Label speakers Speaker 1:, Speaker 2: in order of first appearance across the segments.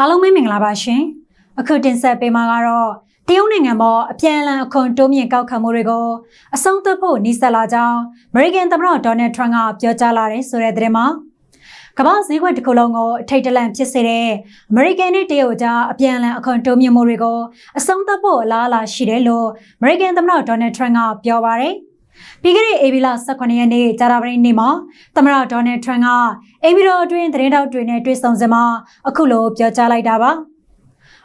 Speaker 1: အားလုံးပဲမင်္ဂလာပါရှင်အခုတင်ဆက်ပေးမှာကတော့တရုတ်နိုင်ငံပေါ်အပြန်အလှန်အခွန်တိုးမြင့်ကောက်ခံမှုတွေကိုအဆုံးသတ်ဖို့နှိစက်လာကြောင်းအမေရိကန်သမ္မတဒေါ်နယ်ထရန့်ကပြောကြားလာတဲ့ဆိုတဲ့သတင်းမှာကမ္ဘာဈေးကွက်တစ်ခုလုံးကိုအထိတ်တလန့်ဖြစ်စေတဲ့အမေရိကန်နဲ့တရုတ်ကြားအပြန်အလှန်အခွန်တိုးမြင့်မှုတွေကိုအဆုံးသတ်ဖို့အလားအလာရှိတယ်လို့အမေရိကန်သမ္မတဒေါ်နယ်ထရန့်ကပြောပါတယ် ပြီးခဲ့တဲ့ဧပြီလ18ရက်နေ့ကြာသပတေးနေ့မှာသမ္မတဒေါ်နယ်ထရန့်ကအိမ်ပြည်တော်အတွင်းသတင်းတောက်တွေနဲ့တွေ့ဆုံစမှာအခုလိုပြောကြားလိုက်တာပါ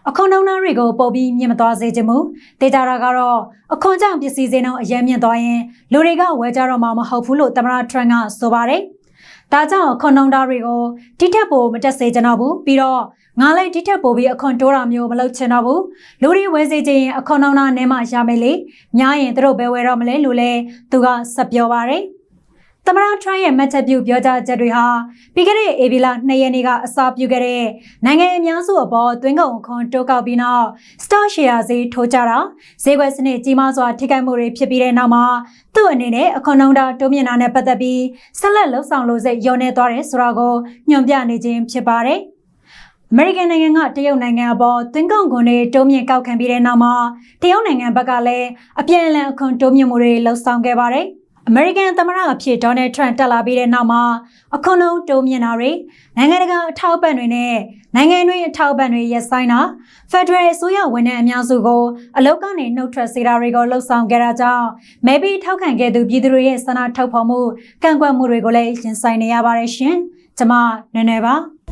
Speaker 1: အခွန်နှုန်းသားတွေကိုပုတ်ပြီးမြင့်မသွားစေချင်ဘူးဒေတာတာကတော့အခွန်ကြောင့်ပစ္စည်းစင်းနှုန်းအရင်မြင့်သွားရင်လူတွေကဝယ်ကြတော့မှာမဟုတ်ဘူးလို့သမ္မတထရန့်ကဆိုပါတယ် ဒါကြောင့်အခွန်နှုန်းသားတွေကိုတိထက်ပိုမတက်စေချင်တော့ဘူးပြီးတော့ငါလည်းတိထက်ပိုပြီးအခွန်တိုးတာမျိုးမလုပ်ချင်တော့ဘူးလူတွေဝယ်စေချင်ရင်အခွန်နှုန်းသားနဲ့မှရမယ်လေညားရင်သူတို့ပဲဝယ်တော့မလဲလို့လည်းသူကဆက်ပြောပါတယ် သမ္မတထရန့်ရဲ့မှတ်ချက်ပြုပြောကြားချက်တွေဟာပြီးခဲ့တဲ့ဧပြီလ2ရက်နေ့ကအစပြုခဲ့တဲ့နိုင်ငံအများစုအပေါ်သွင်းကုန်ခွန်တိုးကောက်ပြီးနောက် stock share ဈေးထိုးကြတာဈေးကွက်စနစ်ကြီးမားစွာထိခိုက်မှုတွေဖြစ်ပြီးတဲ့နောက်မှာသူ့အနေနဲ့အခွန်နှုန်းတာတိုးမြင့်တာနဲ့ပတ်သက်ပြီးဆက်လက်လှုပ်ဆောင်လို့စိတ်ညှော်နေသွားတယ်ဆိုတာကိုညွှန်ပြနေခြင်းဖြစ်ပါတယ်အမေရိကန်နိုင်ငံကတရုတ်နိုင်ငံအပေါ်သွင်းကုန်ခွန်တွေတိုးမြင့်ကောက်ခံပြီးတဲ့နောက်မှာတရုတ်နိုင်ငံဘက်ကလည်းအပြန်အလှန်အခွန်တိုးမြင့်မှုတွေလှုပ်ဆောင်ခဲ့ပါတယ်။ အမေရိကန်သမ္မတအဖြစ်ဒေါ်နယ်ထရန့်တက်လာပြီးတဲ့နောက်မှာအခွန်လုံးတိုးမြင့်တာတွေနိုင်ငံတကာအထောက်အပံ့တွေနဲ့နိုင်ငံတွင်းအထောက်အပံ့တွေရပ်ဆိုင်းတာဖက်ဒရယ်အစိုးရဝန်ထမ်းအများစုကိုအလုတ်ကနေနှုတ်ထွက်စေတာတွေကိုလှုံ့ဆော်ခဲ့တာကြောင့်မဲပေးထောက်ခံခဲ့သူပြည်သူတွေရဲ့ဆန္ဒထုတ်ဖော်မှုကန့်ကွက်မှုတွေကိုလည်းရင်ဆိုင်နေရပါတယ်ရှင်။ကျွန်မနွယ်နွယ်ပါ။